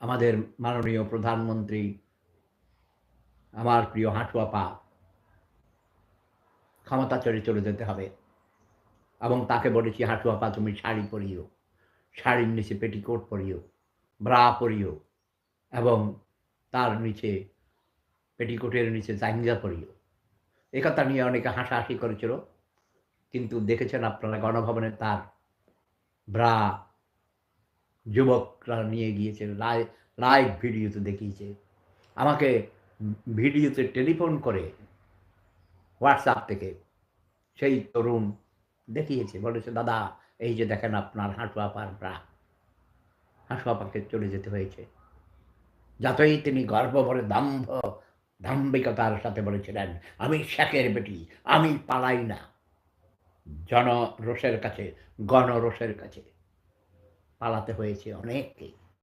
আমাদের মাননীয় প্রধানমন্ত্রী, আমার প্রিয় হাঁটুয়া পা, ক্ষমতা চড়ে চলে যেতে হবে। এবং তাকে বলেছি, হাঁটুয়া পা, তুমি শাড়ি পরিও, শাড়ির নিচে পেটিকোট পরিও, ব্রা পরিও এবং তার নিচে পেটিকোটের নিচে জাঙ্গা পরিও। এ কথা নিয়ে অনেকে হাসাহাসি করেছিল, কিন্তু দেখেছেন আপনারা গণভবনে তার ব্রা যুবকরা নিয়ে গিয়েছে লাইভ লাইভ ভিডিওতে দেখিয়েছে। আমাকে ভিডিওতে টেলিফোন করে হোয়াটসঅ্যাপ থেকে সেই তরুণ দেখিয়েছে, বলেছে, দাদা, এই যে দেখেন আপনার হাঁটু আপার ব্রা হাঁটু চলে যেতে হয়েছে। যতই তিনি গর্ব ভরে দাম্ভ, দাম্ভিকতার সাথে বলেছিলেন, আমি শেখের বেটি, আমি পালাই না। জনরোষের কাছে, গণরোষের কাছে। পালাতে হয়েছে অনেককে